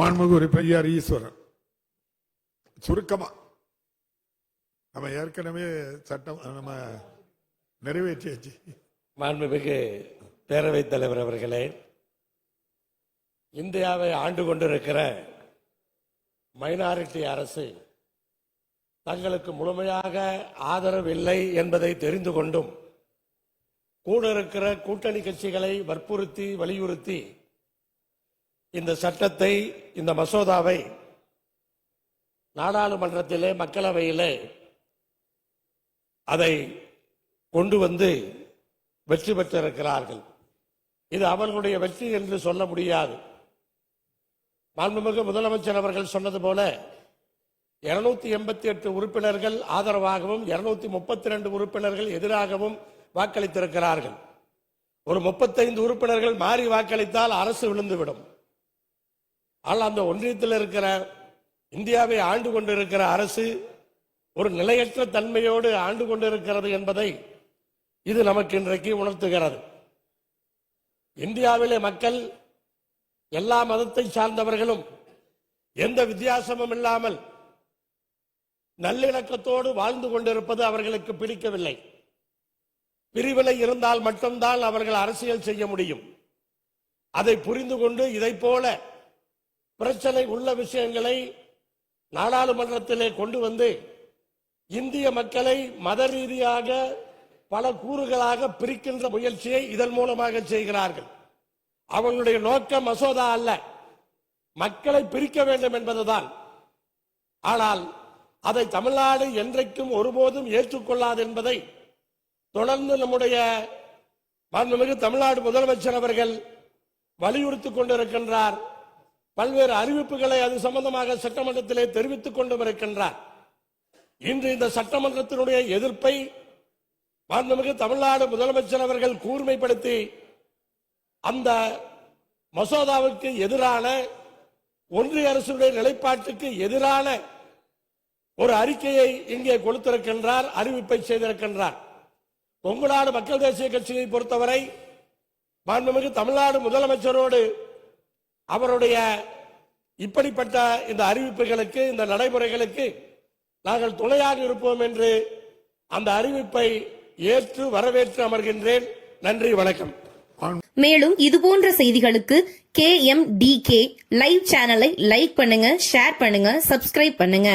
மாண்புமிகு பெரியார் ஈஸ்வரன். சுருக்கமா. நம்ம ஏற்கனவே சட்டம் நம்ம நிறைவேற்றியாச்சு. மாண்புமிகு பேரவைத் தலைவர் அவர்களே இந்தியாவை ஆண்டு கொண்டிருக்கிற மைனாரிட்டி அரசு தங்களுக்கு முழுமையாக ஆதரவு இல்லை என்பதை தெரிந்து கொண்டும் கூட இருக்கிற கூட்டணி கட்சிகளை வற்புறுத்தி வலியுறுத்தி இந்த சட்டத்தை இந்த மசோதாவை நாடாளுமன்றத்திலே மக்களவையிலே அதை கொண்டு வந்து வெற்றி பெற்றிருக்கிறார்கள். இது அவர்களுடைய வெற்றி என்று சொல்ல முடியாது. மாண்புமிகு முதலமைச்சர் அவர்கள் சொன்னது போல இருநூத்தி எண்பத்தி எட்டு உறுப்பினர்கள் ஆதரவாகவும் இருநூத்தி முப்பத்தி ரெண்டு உறுப்பினர்கள் எதிராகவும் வாக்களித்திருக்கிறார்கள். ஒரு முப்பத்தைந்து உறுப்பினர்கள் மாறி வாக்களித்தால் அரசு விழுந்துவிடும். ஆனால் அந்த ஒன்றியத்தில் இருக்கிற இந்தியாவை ஆண்டு கொண்டிருக்கிற அரசு ஒரு நிலையற்ற தன்மையோடு ஆண்டு கொண்டிருக்கிறது என்பதை இது நமக்கு இன்றைக்கு உணர்த்துகிறது. இந்தியாவிலே மக்கள் எல்லா மதத்தை சார்ந்தவர்களும் எந்த வித்தியாசமும் இல்லாமல் நல்லிணக்கத்தோடு வாழ்ந்து கொண்டிருப்பது அவர்களுக்கு பிடிக்கவில்லை. பிரிவினை இருந்தால் மட்டும்தான் அவர்கள் அரசியல் செய்ய முடியும். அதை புரிந்து கொண்டு இதை போல பிரச்சனை உள்ள விஷயங்களை நாடாளுமன்றத்திலே கொண்டு வந்து இந்திய மக்களை மத ரீதியாக பல கூறுகளாக பிரிக்கின்ற முயற்சியை இதன் மூலமாக செய்கிறார்கள். அவங்களுடைய நோக்கம் மசோதா அல்ல. மக்களை பிரிக்க வேண்டும் என்பதுதான். ஆனால் அதை தமிழ்நாடு என்றைக்கும் ஒருபோதும் ஏற்றுக்கொள்ளாது என்பதை தொடர்ந்து நம்முடைய மாண்புமிகு தமிழ்நாடு முதலமைச்சர் அவர்கள் வலியுறுத்திக் கொண்டிருக்கின்றார். பல்வேறு அறிவிப்புகளை அது சம்பந்தமாக சட்டமன்றத்திலே தெரிவித்துக் கொண்டு வருகின்றார் இன்று இந்த சட்டமன்றத்தினுடைய எதிர்ப்பை மாண்புமிகு தமிழ்நாடு முதலமைச்சர் அவர்கள் கூர்மைப்படுத்தி அந்த மசோதாவுக்கு எதிரான ஒன்றிய அரசுடைய நிலைப்பாட்டுக்கு எதிரான ஒரு அறிக்கையை இங்கே கொடுத்திருக்கின்றார் அறிவிப்பை செய்திருக்கின்றார். கொங்குநாடு மக்கள் தேசிய கட்சியை பொறுத்தவரை மாண்புமிகு தமிழ்நாடு முதலமைச்சரோடு அவருடைய இப்படிப்பட்ட இந்த அறிவிப்புகளுக்கு இந்த நடைமுறைகளுக்கு நாங்கள் துணையாக இருப்போம் என்று அந்த அறிவிப்பை ஏற்று வரவேற்று அமர்கின்றேன். நன்றி வணக்கம். மேலும் இதுபோன்ற செய்திகளுக்கு K M D K live சேனலை லைக் பண்ணுங்க ஷேர் பண்ணுங்க சப்ஸ்கிரைப் பண்ணுங்க.